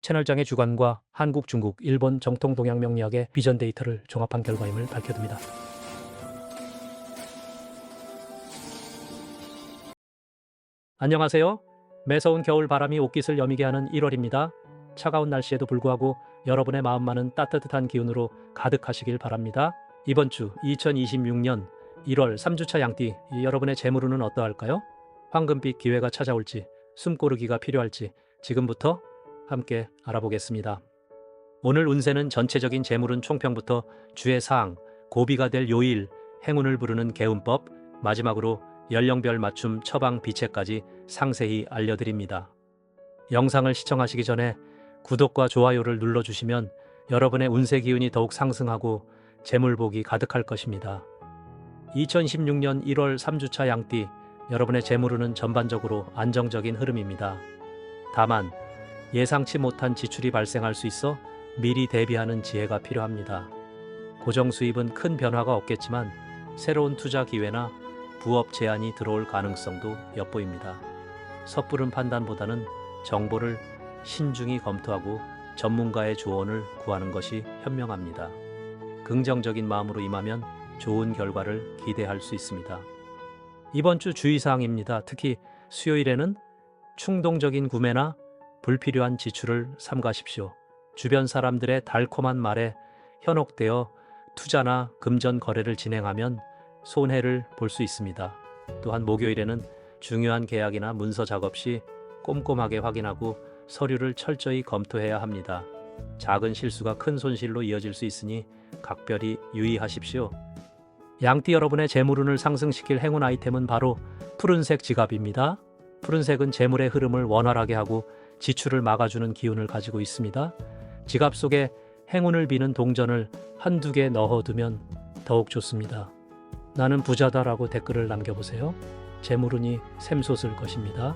채널장의 주관과 한국, 중국, 일본 정통 동양 명리학의 비전 데이터를 종합한 결과임을 밝혀둡니다. 안녕하세요. 매서운 겨울 바람이 옷깃을 여미게 하는 1월입니다. 차가운 날씨에도 불구하고 여러분의 마음만은 따뜻한 기운으로 가득하시길 바랍니다. 이번 주 2026년 1월 3주차 양띠 여러분의 재물운은 어떠할까요? 황금빛 기회가 찾아올지 숨고르기가 필요할지 지금부터 함께 알아보겠습니다. 오늘 운세는 전체적인 재물운 총평부터 주의 사항, 고비가 될 요일, 행운을 부르는 개운법, 마지막으로 연령별 맞춤 처방 비체까지 상세히 알려드립니다. 영상을 시청하시기 전에 구독과 좋아요를 눌러주시면 여러분의 운세 기운이 더욱 상승하고 재물복이 가득할 것입니다. 2016년 1월 3주차 양띠, 여러분의 재물운은 전반적으로 안정적인 흐름입니다. 다만 예상치 못한 지출이 발생할 수 있어 미리 대비하는 지혜가 필요합니다. 고정 수입은 큰 변화가 없겠지만 새로운 투자 기회나 부업 제안이 들어올 가능성도 엿보입니다. 섣부른 판단보다는 정보를 신중히 검토하고 전문가의 조언을 구하는 것이 현명합니다. 긍정적인 마음으로 임하면 좋은 결과를 기대할 수 있습니다. 이번 주 주의사항입니다. 특히 수요일에는 충동적인 구매나 불필요한 지출을 삼가십시오. 주변 사람들의 달콤한 말에 현혹되어 투자나 금전 거래를 진행하면 손해를 볼 수 있습니다. 또한 목요일에는 중요한 계약이나 문서 작업 시 꼼꼼하게 확인하고 서류를 철저히 검토해야 합니다. 작은 실수가 큰 손실로 이어질 수 있으니 각별히 유의하십시오. 양띠 여러분의 재물운을 상승시킬 행운 아이템은 바로 푸른색 지갑입니다. 푸른색은 재물의 흐름을 원활하게 하고 지출을 막아주는 기운을 가지고 있습니다. 지갑 속에 행운을 비는 동전을 한두 개 넣어두면 더욱 좋습니다. 나는 부자다라고 댓글을 남겨보세요. 재물운이 샘솟을 것입니다.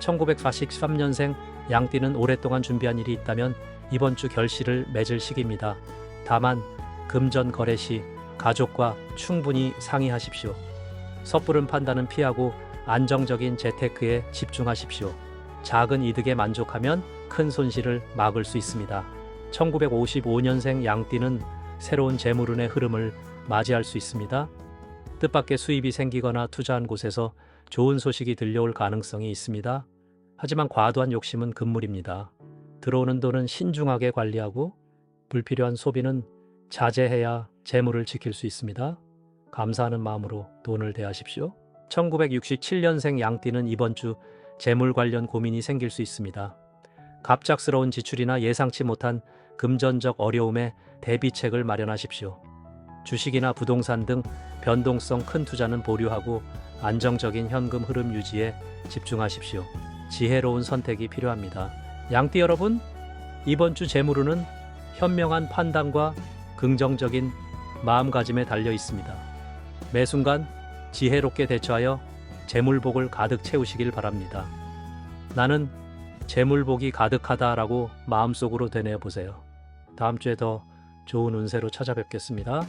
1943년생 양띠는 오랫동안 준비한 일이 있다면 이번 주 결실을 맺을 시기입니다. 다만 금전 거래 시 가족과 충분히 상의하십시오. 섣부른 판단은 피하고 안정적인 재테크에 집중하십시오. 작은 이득에 만족하면 큰 손실을 막을 수 있습니다. 1955년생 양띠는 새로운 재물운의 흐름을 맞이할 수 있습니다. 뜻밖의 수입이 생기거나 투자한 곳에서 좋은 소식이 들려올 가능성이 있습니다. 하지만 과도한 욕심은 금물입니다. 들어오는 돈은 신중하게 관리하고 불필요한 소비는 자제해야 재물을 지킬 수 있습니다. 감사하는 마음으로 돈을 대하십시오. 1967년생 양띠는 이번 주 재물 관련 고민이 생길 수 있습니다. 갑작스러운 지출이나 예상치 못한 금전적 어려움에 대비책을 마련하십시오. 주식이나 부동산 등 변동성 큰 투자는 보류하고 안정적인 현금 흐름 유지에 집중하십시오. 지혜로운 선택이 필요합니다. 양띠 여러분, 이번 주 재물운은 현명한 판단과 긍정적인 마음가짐에 달려 있습니다. 매 순간 지혜롭게 대처하여 재물복을 가득 채우시길 바랍니다. 나는 재물복이 가득하다라고 마음속으로 되뇌어 보세요. 다음 주에 더 좋은 운세로 찾아뵙겠습니다.